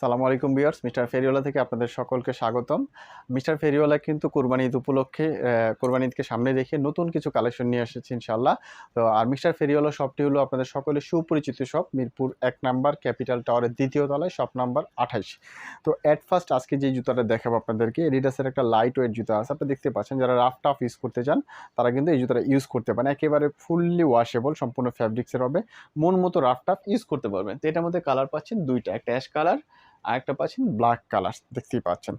সালামু আলাইকুম বিয়ার্স মিস্টার ফেরিওয়ালা থেকে আপনাদের সকলকে স্বাগতম। মিস্টার ফেরিওয়ালা কিন্তু কোরবানি ঈদ উপলক্ষে কোরবানি ঈদকে সামনে রেখে নতুন কিছু কালেকশন নিয়ে এসেছে ইনশাল্লাহ তো, আর মিস্টার ফেরিওয়ালা শপটি হলো আপনাদের সকলের সুপরিচিত শপ, মিরপুর এক নাম্বার, ক্যাপিটাল টাওয়ারের দ্বিতীয় তলায়, শপ নাম্বার আঠাইশ। তো অ্যাট ফার্স্ট আজকে যে জুতাটা দেখাবো আপনাদেরকে এডিডাসের একটা লাইট ওয়েট জুতা আছে। আপনি দেখতে পাচ্ছেন, যারা রাফ টাফ ইউজ করতে চান, তারা কিন্তু এই জুতাটা ইউজ করতে পারেন। একেবারে ফুললি ওয়াশেবল সম্পূর্ণ ফ্যাব্রিক্সের হবে। মন মতো রাফ টাফ ইউজ করতে পারবেন। তো, এটার মধ্যে কালার পাচ্ছেন দুইটা, একটা অ্যাশ কালার আর একটা পাচ্ছেন ব্ল্যাক কালার দেখতেই পাচ্ছেন।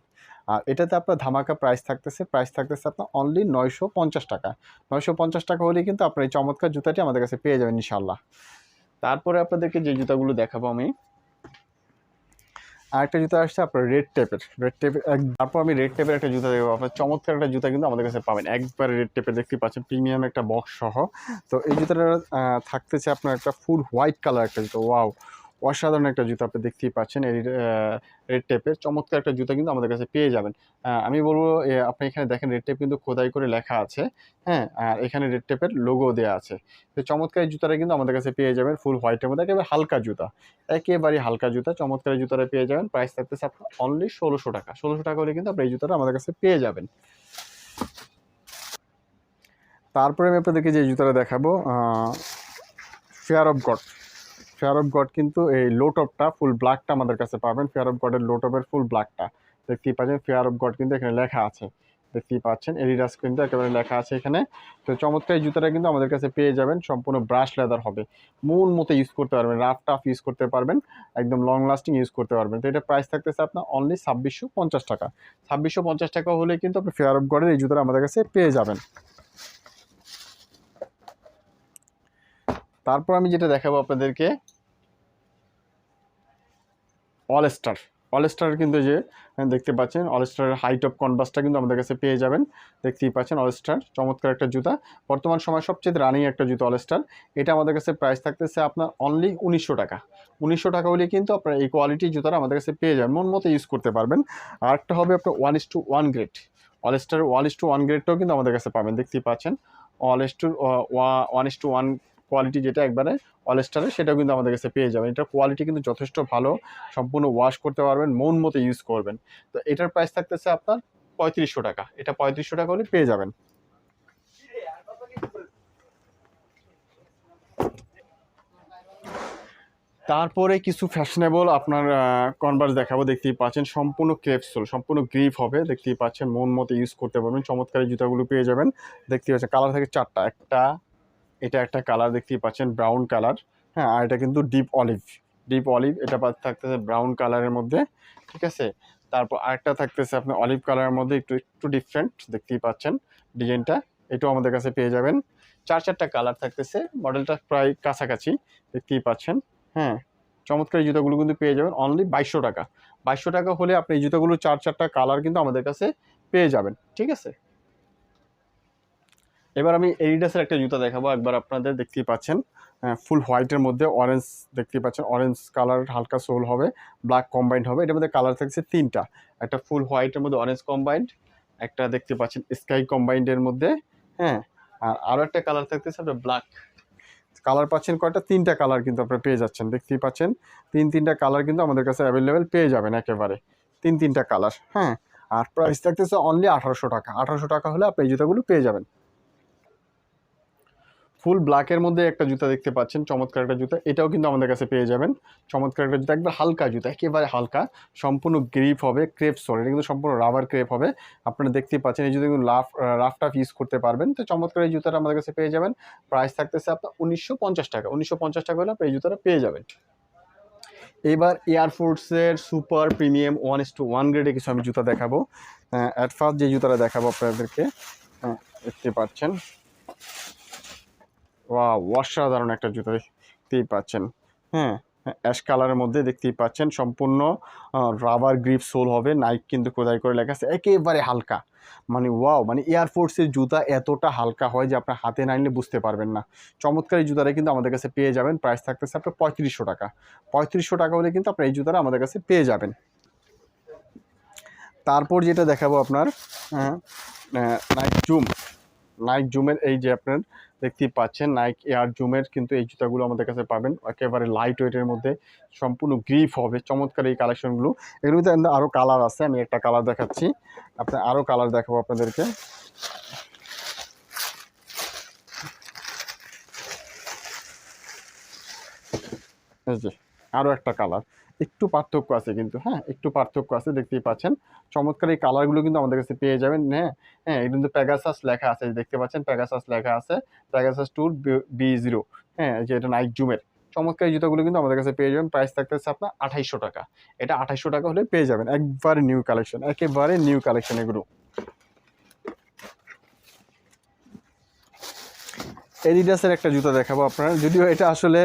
আর এটাতে আপনার ধামাকা প্রাইস থাকতেছে প্রাইস থাকতেছে আপনার অনলি নয়শো পঞ্চাশ টাকা। নয়শো পঞ্চাশ টাকা হলেই কিন্তু আপনার এই চমৎকার জুতাটি আমাদের কাছে পেয়ে যাবেন ইনশাল্লাহ তারপরে আপনাদেরকে যে জুতাগুলো দেখাবো আমি, আরেকটা জুতা আসছে আপনার রেড টেপের রেড টেপের তারপর আমি রেড টেপের একটা জুতা দেবো আপনার চমৎকার একটা জুতা কিন্তু আমাদের কাছে পাবেন। একবারে রেড টেপের দেখতে পাচ্ছেন প্রিমিয়াম একটা বক্স সহ। তো এই জুতাটা থাকতেছে আপনার একটা ফুল হোয়াইট কালার একটা জুতো। ওয়াও অসাধারণ একটা জুতো আপনি দেখতেই পাচ্ছেন এই রেড টেপের চমৎকার একটা জুতো কিন্তু আমাদের কাছে পেয়ে যাবেন। আমি বলব আপনি এখানে দেখেন রেড টেপ কিন্তু খোদাই করে লেখা আছে হ্যাঁ? আর এখানে রেড টেপের লোগো দেওয়া আছে। তো চমৎকার জুতাটা কিন্তু আমাদের কাছে পেয়ে যাবেন ফুল হোয়াইটের মধ্যে একেবারে হালকা জুতা। একেবারে হালকা জুতা, চমৎকার জুতাটা পেয়ে যাবেন। প্রাইস থাকতেছে আপনার অনলি ষোলোশো টাকা। ষোলোশো টাকা হলে কিন্তু আপনি এই জুতাটা আমাদের কাছে পেয়ে যাবেন। তারপরে আমি আপনাদেরকে যে জুতাটা দেখাবো Fear of God Fear of God কিন্তু এই লো টপটা ফুল ব্ল্যাকটা আমাদের কাছে পাবেন। ফেয়ার অফ গডের লো টপের ফুল ব্ল্যাকটা দেখতেই পাচ্ছেন ফেয়ার অফ গড কিন্তু এখানে লেখা আছে। দেখতেই পাচ্ছেন এডিডাস কিন্তু একেবারে লেখা আছে এখানে। তো চমৎকার জুতাটা কিন্তু আমাদের কাছে পেয়ে যাবেন। সম্পূর্ণ ব্রাশ লেদার হবে। মূল মতো ইউজ করতে পারবেন রাফ টাফ ইউজ করতে পারবেন, একদম লং লাস্টিং ইউজ করতে পারবেন। তো এটা প্রাইস থাকতেছে আপনার অনলি ছাব্বিশশো পঞ্চাশ টাকা। ছাব্বিশশো পঞ্চাশ টাকা হলে কিন্তু আপনি ফেয়ার অফ গডের এই জুতাটা আমাদের কাছে পেয়ে যাবেন। তারপর আমি যেটা দেখাবো আপনাদেরকে অলস্টার অলস্টার কিন্তু যে দেখতে পাচ্ছেন অলস্টারের হাইট অফ কনভার্সটা কিন্তু আমাদের কাছে পেয়ে যাবেন। দেখতেই পাচ্ছেন অলস্টার চমৎকার একটা জুতা। বর্তমান সময় সবচেয়ে রানিং একটা জুতা অলস্টার এটা আমাদের কাছে প্রাইস থাকতেছে আপনার অনলি উনিশশো টাকা। উনিশশো টাকা হলে কিন্তু আপনার এই কোয়ালিটির জুতাটা আমাদের কাছে পেয়ে যাবেন, মন মতো ইউজ করতে পারবেন। আর একটা হবে আপনার one is to one grade All Star one is to one গ্রেডটাও কিন্তু আমাদের কাছে পাবেন, দেখতেই পাচ্ছেন। All is to one is to one quality যেটা একবারে অলস্টারে সেটাও কিন্তু আমাদের কাছে পেয়ে যাবেন। এটার কোয়ালিটি কিন্তু যথেষ্ট ভালো। সম্পূর্ণ ওয়াশ করতে পারবেন, মন মতো ইউজ করবেন। তো এটার প্রাইস থাকতেছে আপনার পঁয়ত্রিশশো টাকা। এটা পঁয়ত্রিশশো টাকা হলে পেয়ে যাবেন। তারপরে কিছু ফ্যাশনেবল আপনার কনভার্স দেখাবো, দেখতেই পাচ্ছেন। সম্পূর্ণ ক্রেপসোল সম্পূর্ণ গ্রিপ হবে। দেখতেই পাচ্ছেন, মন মতো ইউজ করতে পারবেন। চমৎকারী জুতাগুলো পেয়ে যাবেন। দেখতেই পাচ্ছেন কালার থাকে চারটা। একটা এটা একটা কালার দেখতেই পাচ্ছেন ব্রাউন কালার হ্যাঁ আর এটা কিন্তু ডিপ অলিভ ডিপ অলিভ এটা থাকতেছে ব্রাউন কালারের মধ্যে, ঠিক আছে? তারপর আরেকটা থাকতেছে আপনি অলিভ কালারের মধ্যে, একটু একটু ডিফারেন্ট দেখতেই পাচ্ছেন ডিজাইনটা এটাও আমাদের কাছে পেয়ে যাবেন। চার, চারটা কালার থাকতেছে মডেলটা প্রায় কাছাকাছি, দেখতেই পাচ্ছেন হ্যাঁ চমৎকার এই জুতাগুলো কিন্তু পেয়ে যাবেন অনলি বাইশশো টাকা। বাইশশো টাকা হলে আপনি এই জুতাগুলো চার, চারটা কালার কিন্তু আমাদের কাছে পেয়ে যাবেন, ঠিক আছে? এবার আমি এডিডাসের একটা জুতা দেখাবো, একবার আপনাদের দেখতেই পাচ্ছেন। ফুল হোয়াইটের মধ্যে অরেঞ্জ দেখতেই পাচ্ছেন। অরেঞ্জ কালার হালকা সোল হবে ব্ল্যাক কম্বাইন্ড হবে। এটার মধ্যে কালার থাকছে তিনটা। একটা ফুল হোয়াইটের মধ্যে অরেঞ্জ কম্বাইন্ড একটা দেখতে পাচ্ছেন স্কাই কম্বাইন্ডের মধ্যে। হ্যাঁ আর আরও একটা কালার থাকতেছে আপনার ব্ল্যাক কালার পাচ্ছেন কয়টা? তিনটা কালার কিন্তু আপনারা পেয়ে যাচ্ছেন, দেখতেই পাচ্ছেন। তিন, তিনটা কালার কিন্তু আমাদের কাছে অ্যাভেলেবেল পেয়ে যাবেন একেবারে। তিন, তিনটা কালার হ্যাঁ। আর প্রাইস থাকতেছে অনলি আঠারোশো টাকা। আঠারোশো টাকা হলে আপনি এই জুতাগুলো পেয়ে যাবেন। ফুল ব্ল্যাকের মধ্যে একটা জুতা দেখতে পাচ্ছেন, চমৎকার একটা জুতা। এটাও কিন্তু আমাদের কাছে পেয়ে যাবেন। চমৎকার একটা জুতা, একবার হালকা জুতা, একেবারে হালকা, সম্পূর্ণ গ্রিপ হবে ক্রেপ সোল এটা কিন্তু সম্পূর্ণ রাবার ক্রেপ হবে। আপনারা দেখতেই পাচ্ছেন, এই জুতো কিন্তু লাফ রাফ টাফ ইউজ করতে পারবেন। তো চমৎকার এই জুতাটা আমাদের কাছে পেয়ে যাবেন। প্রাইস থাকতেছে আপনার উনিশশো পঞ্চাশ টাকা। উনিশশো পঞ্চাশ টাকা হলে আপনি এই জুতাটা পেয়ে যাবেন। এবার এয়ারফোর্সের super premium one is to one গ্রেডে কিছু আমি জুতা দেখাবো। অ্যাট ফার্স্ট যে জুতাটা দেখাবো আপনাদেরকে দেখতে পাচ্ছেন। ওয়া অসাধারণ একটা জুতা দেখতেই পাচ্ছেন। হ্যাঁ অ্যাশ কালারের মধ্যে দেখতেই পাচ্ছেন। সম্পূর্ণ রাবার গ্রিপ সোল হবে। নাইক কিন্তু খোদাই করে লেখা আছে, একেবারে হালকা। মানে ওয়াও মানে এয়ারফোর্সের জুতা এতটা হালকা হয় যে আপনার হাতে না নিলে বুঝতে পারবেন না। চমৎকার জুতাটা কিন্তু আমাদের কাছে পেয়ে যাবেন। প্রাইস থাকতেছে আপনার পঁয়ত্রিশশো টাকা। পঁয়ত্রিশশো টাকা হলে কিন্তু আপনার এই জুতাটা আমাদের কাছে পেয়ে যাবেন। তারপর যেটা দেখাবো আপনার নাইক জুম নাইক জুমের এই যে আপনার দেখতেই পাচ্ছেন নাইক এয়ার জুমের কিন্তু এই জুতাগুলো আমাদের কাছে পাবেন। একেবারে লাইট ওয়েটের মধ্যে সম্পূর্ণ গ্রিপ হবে, চমৎকার এই কালেকশনগুলো এগুলোর মধ্যে আরও কালার আছে, আমি একটা কালার দেখাচ্ছি। আপনার আরও কালার দেখাবো আপনাদেরকে। আরও একটা কালার একটু পার্থক্য আছে কিন্তু হ্যাঁ? একটু পার্থক্য আছে, দেখতেই পাচ্ছেন। চমৎকার এই কালারগুলো কিন্তু আমাদের কাছে পেয়ে যাবেন হ্যাঁ? হ্যাঁ এটা কিন্তু প্যাগাসাস লেখা আছে, দেখতে পাচ্ছেন? প্যাগাসাস লেখা আছে প্যাগাসাস টুর বি জিরো হ্যাঁ যে এটা নাইক জুমের চমৎকার এই জুতোগুলো কিন্তু আমাদের কাছে পেয়ে যাবেন প্রাইস থাকতেছে আপনার আঠাইশশো টাকা। এটা আঠাইশশো টাকা হলে পেয়ে যাবেন, একবারে নিউ কালেকশন একেবারে নিউ কালেকশন এগুলো এডিডাসের একটা জুতো দেখাবো আপনারা। যদিও এটা আসলে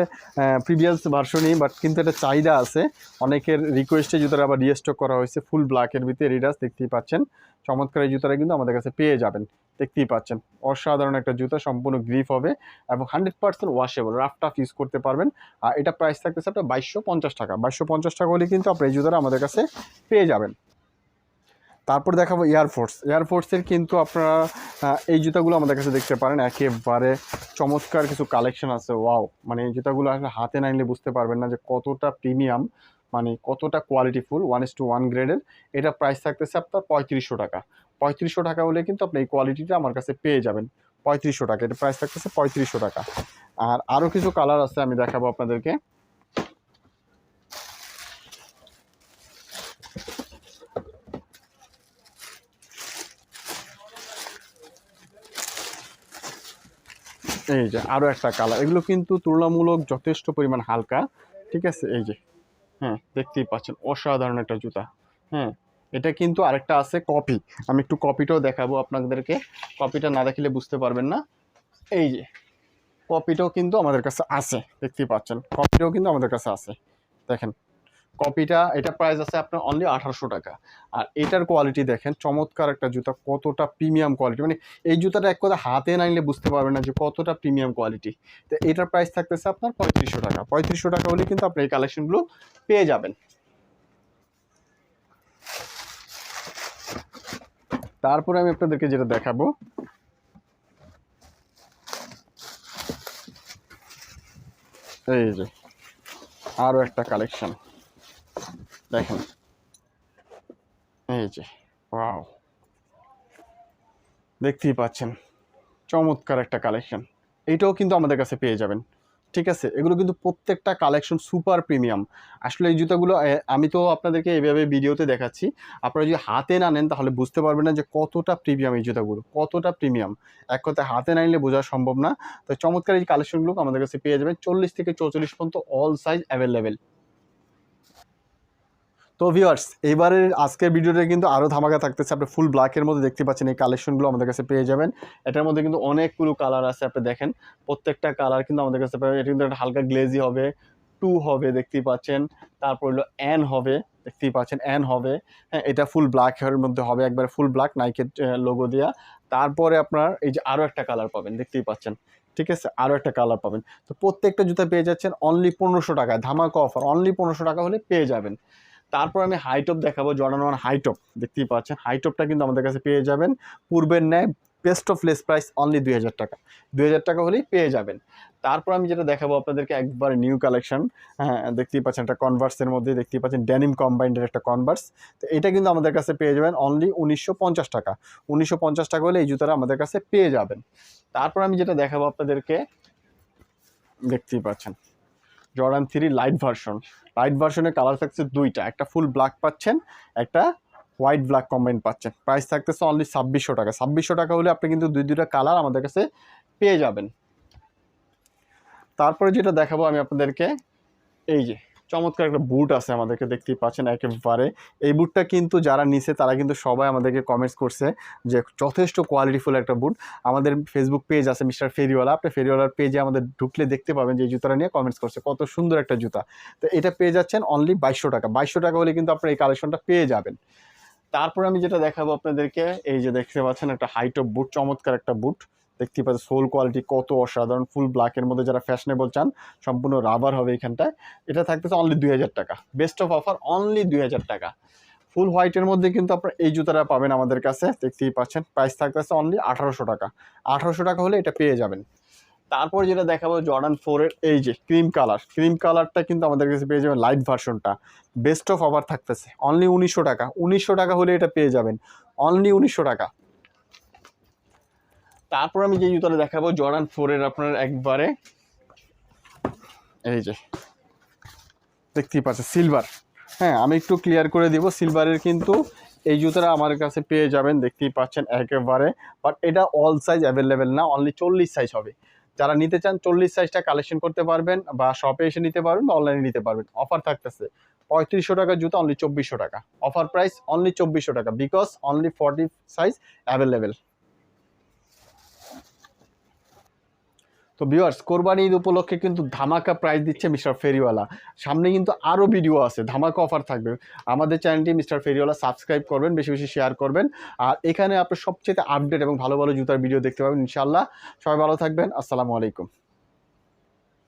প্রিভিয়াস ভার্সনই বাট কিন্তু এটা চাহিদা আছে। অনেকের রিকোয়েস্টে জুতোটা আবার রিস্টক করা হয়েছে ফুল ব্ল্যাকের ভিতরে এডিডাস দেখতেই পাচ্ছেন। চমৎকার এই জুতোটা কিন্তু আমাদের কাছে পেয়ে যাবেন, দেখতেই পাচ্ছেন। অসাধারণ একটা জুতো, সম্পূর্ণ গ্রিপ হবে এবং hundred percent washable rough tough use করতে পারবেন। আর এটা প্রাইস থাকতেছে আপনার বাইশশো পঞ্চাশ টাকা। বাইশশো পঞ্চাশ টাকা হলে কিন্তু আপনি এই জুতোটা আমাদের কাছে পেয়ে যাবেন। তারপর দেখাবো এয়ারফোর্স এয়ারফোর্সের কিন্তু আপনারা এই জুতাগুলো আমাদের কাছে দেখতে পারেন। একেবারে চমৎকার কিছু কালেকশন আছে। ওয়াও মানে এই জুতাগুলো আসলে হাতে না নিলে বুঝতে পারবেন না যে কতটা প্রিমিয়াম মানে কতটা qualityful one is to one গ্রেডের এটা প্রাইস থাকতেছে আপনার পঁয়ত্রিশশো টাকা। পঁয়ত্রিশশো টাকা হলে কিন্তু আপনি এই কোয়ালিটিটা আমার কাছে পেয়ে যাবেন। পঁয়ত্রিশশো টাকা। এটা প্রাইস থাকতেছে পঁয়ত্রিশশো টাকা। আর আরও কিছু কালার আছে, আমি দেখাবো আপনাদেরকে। এই যে আরও একটা কালার এগুলো কিন্তু তুলনামূলক যথেষ্ট পরিমাণ হালকা, ঠিক আছে? এই যে হ্যাঁ দেখতেই পাচ্ছেন, অসাধারণ একটা জুতা। হ্যাঁ এটা কিন্তু আরেকটা আছে কপি আমি একটু কপিটাও দেখাবো আপনাদেরকে। কপিটা না দেখিলে বুঝতে পারবেন না। এই যে কপিটাও কিন্তু আমাদের কাছে আছে, দেখতেই পাচ্ছেন। কপিটাও কিন্তু আমাদের কাছে আছে। দেখেন কপিটা, এটা প্রাইস আছে আপনার অনলি আঠারোশো টাকা। আর এটার কোয়ালিটি দেখেন, চমৎকার একটা জুতা, কতটা প্রিমিয়াম কোয়ালিটি মানে এই জুতাটা এক কথা হাতে না নিলে বুঝতে পারবেন না যে কতটা প্রিমিয়াম কোয়ালিটি তো এটার প্রাইস থাকতেছে আপনার পঁয়ত্রিশশো টাকা। পঁয়ত্রিশশো টাকা হলে কিন্তু আপনি এই কালেকশনগুলো পেয়ে যাবেন। তারপরে আমি আপনাদেরকে যেটা দেখাবো। এই যে আরও একটা কালেকশন দেখেন। এই যে ওয়াও দেখতেই পাচ্ছেন, চমৎকার একটা কালেকশন এইটাও কিন্তু আমাদের কাছে পেয়ে যাবেন। ঠিক আছে, এগুলো কিন্তু প্রত্যেকটা কালেকশন সুপার প্রিমিয়াম আসলে এই জুতাগুলো আমি তো আপনাদেরকে এইভাবে ভিডিওতে দেখাচ্ছি। আপনারা যদি হাতে না নেন, তাহলে বুঝতে পারবেন না যে কতটা প্রিমিয়াম এই জুতাগুলো, কতটা প্রিমিয়াম এক কথায় হাতে না নিলে বোঝা সম্ভব না। তো চমৎকার এই কালেকশনগুলো আমাদের কাছে পেয়ে যাবেন। চল্লিশ থেকে চৌচল্লিশ পর্যন্ত অল সাইজ অ্যাভেলেবেল তো ভিওয়ার্স এইবারের আজকের ভিডিওটা কিন্তু আরও ধামাকা থাকতেছে। আপনি ফুল ব্ল্যাকের মধ্যে দেখতে পাচ্ছেন এই কালেকশনগুলো আমাদের কাছে পেয়ে যাবেন। এটার মধ্যে কিন্তু অনেকগুলো কালার আছে, আপনি দেখেন। প্রত্যেকটা কালার কিন্তু আমাদের কাছে এটা কিন্তু একটা হালকা গ্লেজি হবে টু হবে, দেখতেই পাচ্ছেন। তারপর হলো অ্যান হবে, দেখতেই পাচ্ছেন অ্যান হবে। হ্যাঁ এটা ফুল ব্ল্যাকের মধ্যে হবে, একবার ফুল ব্ল্যাক নাইকের লোগো দেওয়া তারপরে আপনার এই যে আরও একটা কালার পাবেন, দেখতেই পাচ্ছেন। ঠিক আছে? আরও একটা কালার পাবেন। তো প্রত্যেকটা জুতা পেয়ে যাচ্ছেন অনলি পনেরোশো টাকায়। ধামাকা অফার অনলি পনেরোশো টাকা হলে পেয়ে যাবেন। তারপর আমি হাইটপ দেখাবো জর্ডান ওয়ান হাইটপ দেখতেই পাচ্ছেন। হাইটপটা কিন্তু আমাদের কাছে পেয়ে যাবেন। পূর্বের ন্যায় best of less price only দুই হাজার টাকা। দুই হাজার টাকা হলেই পেয়ে যাবেন। তারপর আমি যেটা দেখাবো আপনাদেরকে একবার নিউ কালেকশন হ্যাঁ দেখতেই পাচ্ছেন একটা কনভার্সের মধ্যে দেখতেই পাচ্ছেন ড্যানিম কম্বাইন্ডের একটা কনভার্স তো এটা কিন্তু আমাদের কাছে পেয়ে যাবেন অনলি উনিশশো পঞ্চাশ টাকা। উনিশশো পঞ্চাশ টাকা হলে এই জুতাটা আমাদের কাছে পেয়ে যাবেন। তারপর আমি যেটা দেখাবো আপনাদেরকে, দেখতেই পাচ্ছেন। Jordan three light version light ভার্সনের কালার থাকছে দুইটা, একটা ফুল ব্ল্যাক পাচ্ছেন, একটা হোয়াইট ব্ল্যাক কম্বাইন পাচ্ছেন। প্রাইস থাকতেছে অনলি ছাব্বিশশো টাকা। ছাব্বিশশো টাকা হলে আপনি কিন্তু দুই দুইটা কালার আমাদের কাছে পেয়ে যাবেন। তারপরে যেটা দেখাবো আমি আপনাদেরকে, এই যে চমৎকার একটা বুট আছে আমাদেরকে দেখতেই পাচ্ছেন একেবারে। এই বুটটা কিন্তু যারা নিছে, তারা কিন্তু সবাই আমাদেরকে কমেন্টস করছে যে যথেষ্ট কোয়ালিটিফুল একটা বুট আমাদের ফেসবুক পেজ আছে মিস্টার ফেরিওয়ালা আপনি ফেরিওয়ালার পেজে আমাদের ঢুকলে দেখতে পাবেন যে এই জুতাটা নিয়ে কমেন্টস করছে। কত সুন্দর একটা জুতা। তো এটা পেয়ে যাচ্ছেন অনলি বাইশশো টাকা। বাইশশো টাকা হলে কিন্তু আপনার এই কালেকশনটা পেয়ে যাবেন। তারপর আমি যেটা দেখাবো আপনাদেরকে, এই যে দেখতে পাচ্ছেন একটা হাইট অফ বুট চমৎকার একটা বুট দেখতে পাচ্ছেন, সোল কোয়ালিটি কত অসাধারণ, ফুল ব্ল্যাকের মধ্যে যারা ফ্যাশনেবল চান, সম্পূর্ণ রাবার হবে এখানটায়। এটা থাকতেছে অনলি দুই হাজার টাকা। বেস্ট অফ অফার অনলি দুই হাজার টাকা। ফুল হোয়াইটের মধ্যে কিন্তু আপনার এই জুতাটা পাবেন আমাদের কাছে, দেখতেই পাচ্ছেন প্রাইস থাকতেছে অনলি আঠারোশো টাকা। আঠারোশো টাকা হলে এটা পেয়ে যাবেন। তারপর যেটা দেখাবো জর্ডান ফোরের এই যে ক্রিম কালার ক্রিম কালারটা কিন্তু আমাদের কাছে পেয়ে যাবেন লাইট ভার্সনটা বেস্ট অফ অফার থাকতেছে অনলি উনিশশো টাকা। উনিশশো টাকা হলে এটা পেয়ে যাবেন অনলি উনিশশো টাকা। তারপর আমি যে জুতোটা দেখাবো জর্ডান ফোরের আপনার একবারে। এই যে, দেখতেই পাচ্ছেন সিলভার হ্যাঁ আমি একটু ক্লিয়ার করে দিব সিলভারের কিন্তু এই জুতোটা আমার কাছে পেয়ে যাবেন, দেখতেই পাচ্ছেন একেবারে। বাট এটা অল সাইজ অ্যাভেলেবেল না অনলি চল্লিশ সাইজ হবে। যারা নিতে চান চল্লিশ সাইজটা কালেকশন করতে পারবেন, বা শপে এসে নিতে পারবেন, বা অনলাইনে নিতে পারবেন। অফার থাকতেছে পঁয়ত্রিশশো টাকার জুতো অনলি চব্বিশশো টাকা। অফার প্রাইস অনলি চব্বিশশো টাকা because only forty size available তো ভিউয়ার্স কোরবানি ঈদ উপলক্ষে কিন্তু ধামাকা প্রাইজ দিচ্ছে মিস্টার ফেরিওয়ালা। সামনে কিন্তু আরও ভিডিও আছে, ধামাকা অফার থাকবে। আমাদের চ্যানেলটি মিস্টার ফেরিওয়ালা সাবস্ক্রাইব করবেন, বেশি বেশি শেয়ার করবেন। আর এখানে আপনার সবচেয়ে আপডেট এবং ভালো ভালো জুতার ভিডিও দেখতে পাবেন ইনশাল্লাহ সবাই ভালো থাকবেন, আসসালামু আলাইকুম।